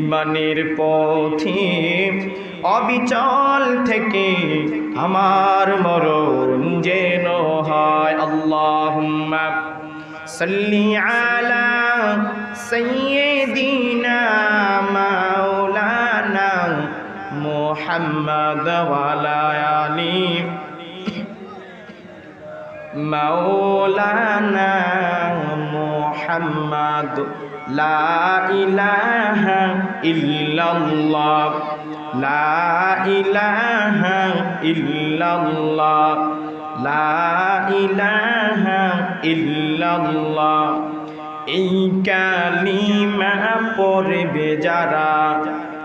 ইমানের পথে অবিচল থেকে আমার মরণ যেন হয়। আল্লাহুম্মা সাল্লি আলা সাইয়্যিদিনা মাওলানা মুহাম্মদ ওয়ালা আলি মাওলানা মুহাম্মদ লা ইলাহা ইল্লাল্লাহ। লা ইলাহা ইল্লাল্লাহ। লা ইলাহা ইল্লাল্লাহ। এই কালিমা পড়বে যারা,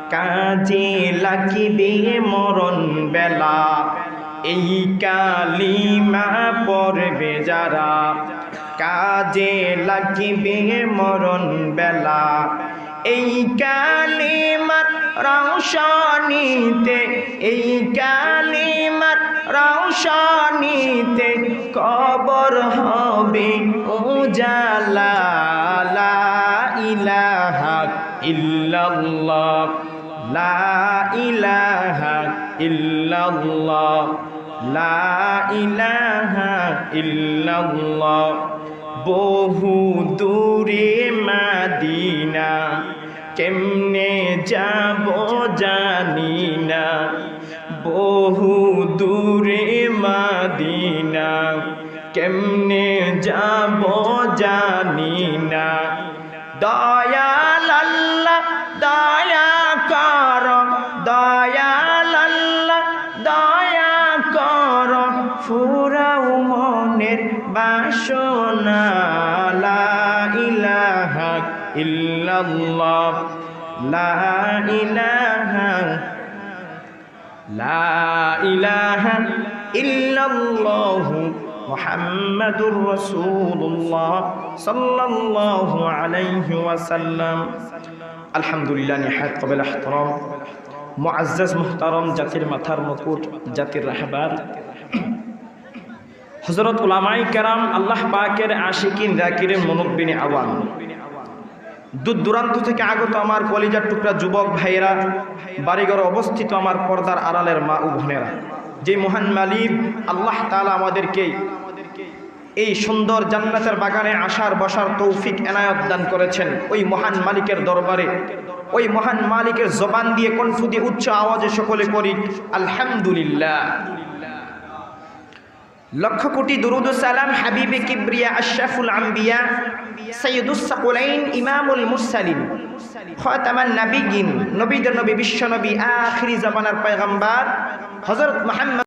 কাজে লাগিবে মরণ বেলা। এই কালিমা পড়বে যারা কাজে লাগিবে মরণ বেলা। এই কালিমার রৌশনীতে এই কালিমার রৌশনীতে কবর হবে উজালা। লা ইলাহা ইল্লাল্লাহ। লা ইলাহা ইল্লাল্লাহ। লা ইলাহা ইল্লাল্লাহ। বহু দূরে মাদিনা। কেমনে যাব জানি না। বহু দূরে মাদিনা। কেমনে যাব জানি না। দয়াল আল্লাহ দয়া ফুরাও মনের বাসনা, লা ইলাহা ইল্লাল্লাহ, লা ইলাহা লা ইলাহা ইল্লাল্লাহু, মুহাম্মাদুর রাসূলুল্লাহ সাল্লাল্লাহু আলাইহি ওয়াসাল্লাম। আলহামদুলিল্লাহ, নিহায়াত, কবিল ইহতারাম মুআজ্জাজ, মুহতারাম, জাতির মাথার মুকুট, জাতির রাহবার। হজরত উলামাই কেরাম আল্লাহ পাকের আশিকিন জাকিরের মনব্বিনী আওয়ান দূর দূরান্ত থেকে আগত আমার কলিজার টুকরা যুবক ভাইয়েরা, বাড়িঘর অবস্থিত আমার পর্দার আড়ালের মা ও বোনেরা, যে মহান মালিক আল্লাহ তালা আমাদেরকে এই সুন্দর জান্নাতের বাগানে আসার বসার তৌফিক এনায়ত দান করেছেন। ওই মহান মালিকের দরবারে, ওই মহান মালিকের জবান দিয়ে কণ্ঠ দিয়ে উচ্চ আওয়াজে সকলে করি আলহামদুলিল্লাহ। লক্ষ কোটি দুরুদুসালাম হাবিবে কিবরিয়া আশরাফুল আম্বিয়া সৈয়দুসাকুলাইন ইমামুল মুসালিম খতামান নাবিগিন নবীদের নবী বিশ্বনবী নবী, আখিরি জামানার পয়গম্বর হজরত মুহাম্মদ